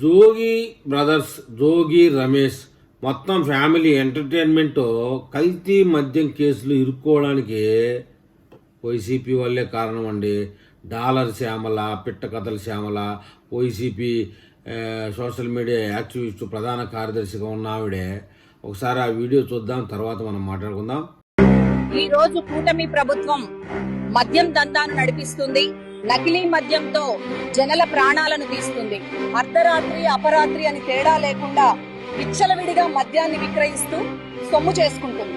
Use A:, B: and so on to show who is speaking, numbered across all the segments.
A: జోగి brothers Jogi Ramesh మొత్తం family entertainment కల్తీ మద్యం కేసులు ఇరుక్కోవడానికి వైసీపీ వల్లే కారణం అండి డాలర్ శ్యామల పిట్ట కథల Shyamala YCP social media activist ప్రధాన కార్యదర్శిగా ఉన్న ఆవిడే. ఒకసారి ఆ వీడియో చూద్దాం తర్వాత మనం మాట్లాడుకుందాం.
B: ఈ రోజు కూటమి ప్రభుత్వం మద్యం దందాను నడిపిస్తుంది. నకిలీ మద్యంతో జనల ప్రాణాలను తీస్తుంది. అర్ధరాత్రి అపరాత్రి అని తేడా లేకుండా విచ్చలవిడిగా మద్యాన్ని విక్రయిస్తూ సొమ్ము చేసుకుంటుంది.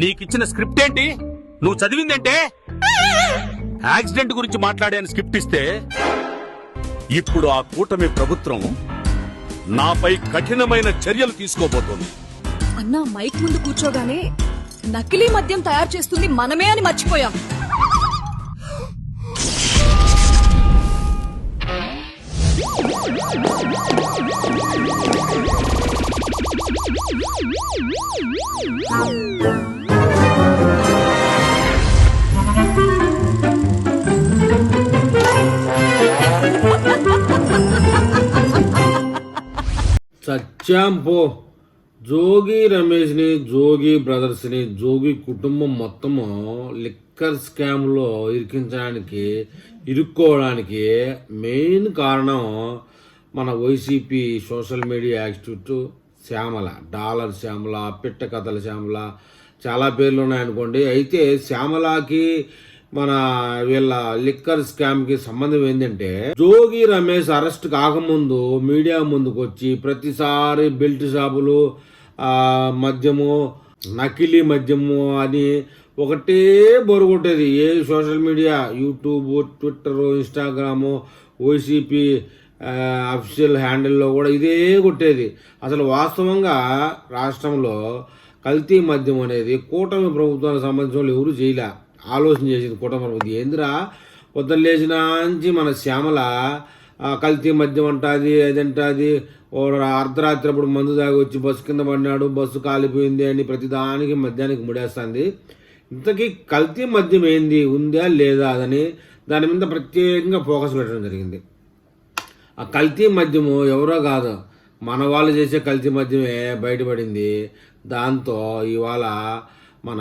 C: నీకిచ్చిన స్క్రిప్ట్ ఏంటి? నువ్వు చదివిందంటే? యాక్సిడెంట్ గురించి మాట్లాడే స్క్రిప్ట్ ఇస్తే ఇప్పుడు ఆ కూటమి ప్రభుత్వం నాపై కఠినమైన చర్యలు తీసుకోబోతోంది.
D: అన్నా మైక్ ముందు కూర్చోగానే నకిలీ మద్యం తయారు చేస్తుంది మనమే అని మర్చిపోయాం.
A: సత్యాం పో జోగి రమేష్ని జోగి బ్రదర్స్ని జోగి కుటుంబం మొత్తము లిక్కర్ స్కామ్లో ఇరికించడానికి ఇరుక్కోవడానికి మెయిన్ కారణం మన YCP social media activist Shyamala dollar Shyamala పిట్ట కథల శ్యామల చాలా పేర్లు ఉన్నాయనుకోండి. అయితే శ్యామలకి మన వీళ్ళ లిక్కర్ స్కామ్కి సంబంధం ఏంటంటే జోగి రమేష్ అరెస్ట్ కాకముందు మీడియా ముందుకు వచ్చి ప్రతిసారి బెల్ట్ షాపులు మద్యము నకిలీ మద్యము అని ఒకటే బొరుగుంటుంది ఏ social media? YouTube Twitter Instagram YCP official హ్యాండిల్లో కూడా ఇదే కొట్టేది. అసలు వాస్తవంగా రాష్ట్రంలో కల్తీ మద్యం అనేది కూటమి ప్రభుత్వానికి సంబంధించిన వాళ్ళు ఎవరు చేయలే. ఆలోచన చేసింది కుటుంబం ఏందిరా? పొద్దున్న లేచిన నుంచి మన శ్యామల కల్తీ మద్యం అంటాది అదంటాది ఓ అర్ధరాత్రి అప్పుడు మందు తాగి వచ్చి బస్సు కింద పడినాడు బస్సు కాలిపోయింది అని ప్రతిదానికి మద్యానికి ముడేస్తుంది. ఇంతకీ కల్తీ మద్యం ఏంది? ఉందా లేదా అదని దాని మీద ప్రత్యేకంగా ఫోకస్ పెట్టడం జరిగింది. ఆ కల్తీ మద్యము ఎవరో కాదు మన వాళ్ళు చేసే కల్తీ మద్యమే బయటపడింది. దాంతో ఇవాళ మన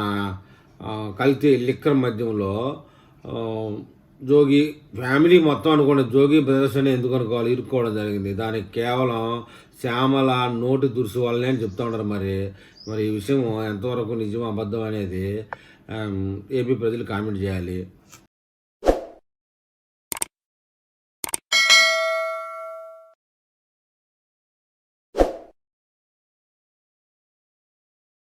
A: కల్తీ లిక్కర్ మద్యంలో జోగి ఫ్యామిలీ మొత్తం అనుకోండి జోగి ప్రదర్శన ఎందుకు అనుకోవాలి? ఇరుక్కోవడం జరిగింది. దానికి కేవలం శ్యామల నోటి దురుసు వల్లనే అని చెప్తా ఉంటారు మరి. మరి ఈ విషయం ఎంతవరకు నిజం అబద్ధం అనేది ఏపీ ప్రజలు కామెంట్ చేయాలి.